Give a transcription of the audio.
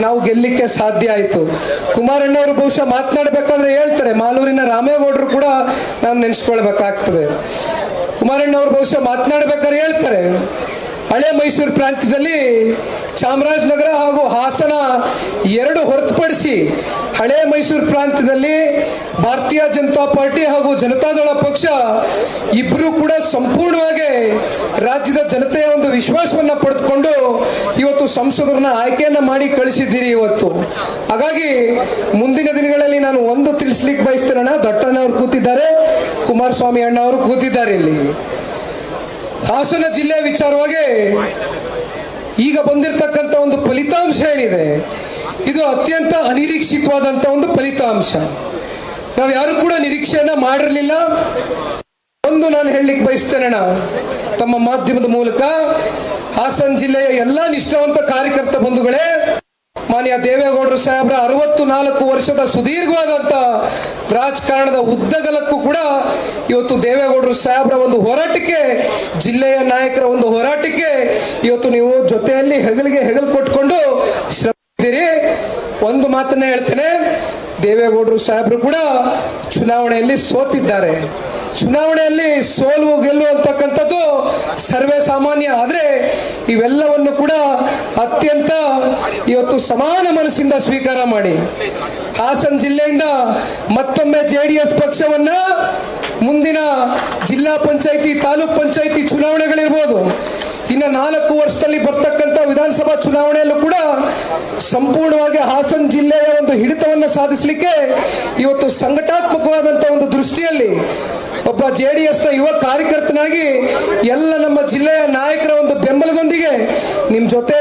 ನಾವು ಗೆಲ್ಲಿಕ್ಕೆ ಸಾಧ್ಯ ಆಯಿತು. ಕುಮಾರಣ್ಣ ಅವರು ಬಹುಶಃ ಮಾತನಾಡಬೇಕಾದ್ರೆ ಹೇಳ್ತಾರೆ, ಮಾಲೂರಿನ ರಾಮೇಗೌಡರು ಕೂಡ ನಾನು ನೆನೆಸ್ಕೊಳ್ಬೇಕಾಗ್ತದೆ. ಕುಮಾರಣ್ಣ ಅವರು ಬಹುಶಃ ಮಾತನಾಡಬೇಕಾದ್ರೆ ಹೇಳ್ತಾರೆ. ಹಳೆ ಮೈಸೂರು ಪ್ರಾಂತ್ಯದಲ್ಲಿ ಚಾಮರಾಜನಗರ ಹಾಗೂ ಹಾಸನ ಎರಡು ಹೊರತುಪಡಿಸಿ ಹಳೆ ಮೈಸೂರು ಪ್ರಾಂತ್ಯದಲ್ಲಿ ಭಾರತೀಯ ಜನತಾ ಪಾರ್ಟಿ ಹಾಗೂ ಜನತಾದಳ ಪಕ್ಷ ಇಬ್ಬರು ಕೂಡ ಸಂಪೂರ್ಣವಾಗಿ ರಾಜ್ಯದ ಜನತೆಯ ಒಂದು ವಿಶ್ವಾಸವನ್ನ ಪಡೆದುಕೊಂಡು ಇವತ್ತು ಸಂಸದರನ್ನ ಆಯ್ಕೆಯನ್ನು ಮಾಡಿ ಕಳಿಸಿದ್ದೀರಿ ಇವತ್ತು. ಹಾಗಾಗಿ ಮುಂದಿನ ದಿನಗಳಲ್ಲಿ ನಾನು ಒಂದು ತಿಳಿಸ್ಲಿಕ್ಕೆ ದಟ್ಟಣ್ಣ ಅವರು ಕೂತಿದ್ದಾರೆ. ಕುಮಾರಸ್ವಾಮಿ ಅಣ್ಣ ಅವರು ಕೂತಿದ್ದಾರೆ ಇಲ್ಲಿ. ಹಾಸನ ಜಿಲ್ಲೆ ವಿಚಾರವಾಗಿ ಈಗ ಬಂದಿರತಕ್ಕಂಥ ಒಂದು ಫಲಿತಾಂಶ ಏನಿದೆ? ಇದು ಅತ್ಯಂತ ಅನಿರೀಕ್ಷಿತವಾದಂಥ ಒಂದು ಫಲಿತಾಂಶ. ನಾವು ಯಾರು ಕೂಡ ನಿರೀಕ್ಷೆಯನ್ನ ಮಾಡಿರಲಿಲ್ಲ. ಒಂದು ನಾನು ಹೇಳಲಿಕ್ಕೆ ಬಯಸ್ತೇನೆ ತಮ್ಮ ಮಾಧ್ಯಮದ ಮೂಲಕ ಹಾಸನ ಜಿಲ್ಲೆಯ ಎಲ್ಲ ನಿಷ್ಠಾವಂತ ಕಾರ್ಯಕರ್ತ ಬಂಧುಗಳೇ, ಮಾನ್ಯ ದೇವೇಗೌಡರು ಸಾಹೇಬ್ರ ಅರವತ್ತು ನಾಲ್ಕು ವರ್ಷದ ಸುದೀರ್ಘವಾದಂತ ರಾಜಕಾರಣದ ಉದ್ದಗಲಕ್ಕೂ ಕೂಡ ಇವತ್ತು ದೇವೇಗೌಡರು ಸಾಹೇಬ್ರ ಒಂದು ಹೋರಾಟಕ್ಕೆ, ಜಿಲ್ಲೆಯ ನಾಯಕರ ಒಂದು ಹೋರಾಟಕ್ಕೆ ಇವತ್ತು ನೀವು ಜೊತೆಯಲ್ಲಿ ಹೆಗಲಿಗೆ ಹೆಗಲು ಕೊಟ್ಕೊಂಡು ಒಂದು ಮಾತನ್ನ ಹೇಳ್ತೇನೆ. ದೇವೇಗೌಡರು ಸಾಹೇಬ್ರು ಕೂಡ ಚುನಾವಣೆಯಲ್ಲಿ ಸೋತಿದ್ದಾರೆ. ಚುನಾವಣೆಯಲ್ಲಿ ಸೋಲು ಗೆಲ್ಲು ಅಂತಕ್ಕಂಥದ್ದು ಸರ್ವೇ ಸಾಮಾನ್ಯ. ಆದರೆ ಇವೆಲ್ಲವನ್ನು ಕೂಡ ಅತ್ಯಂತ ಇವತ್ತು ಸಮಾನ ಮನಸ್ಸಿಂದ ಸ್ವೀಕಾರ ಮಾಡಿ. ಹಾಸನ ಜಿಲ್ಲೆಯಿಂದ ಮತ್ತೊಮ್ಮೆ ಜೆ ಡಿ ಎಸ್ ಪಕ್ಷವನ್ನ ಮುಂದಿನ ಜಿಲ್ಲಾ ಪಂಚಾಯಿತಿ, ತಾಲೂಕ್ ಪಂಚಾಯಿತಿ ಚುನಾವಣೆಗಳಿರ್ಬೋದು. ಇನ್ನು ನಾಲ್ಕು ವರ್ಷದಲ್ಲಿ ಬರ್ತಕ್ಕಂಥ ವಿಧಾನಸಭಾ ಚುನಾವಣೆಯಲ್ಲೂ ಕೂಡ ಸಂಪೂರ್ಣವಾಗಿ ಹಾಸನ ಜಿಲ್ಲೆಯ ಒಂದು ಹಿಡಿತವನ್ನು ಸಾಧಿಸಲಿಕ್ಕೆ ಇವತ್ತು ಸಂಘಟಾತ್ಮಕವಾದಂಥ ಒಂದು ದೃಷ್ಟಿಯಲ್ಲಿ ಒಬ್ಬ ಜೆ ಡಿ ಎಸ್ ಯುವ ಕಾರ್ಯಕರ್ತನಾಗಿ ಎಲ್ಲ ನಮ್ಮ ಜಿಲ್ಲೆಯ ನಾಯಕರ ಒಂದು ಬೆಂಬಲದೊಂದಿಗೆ ನಿಮ್ಮ ಜೊತೆ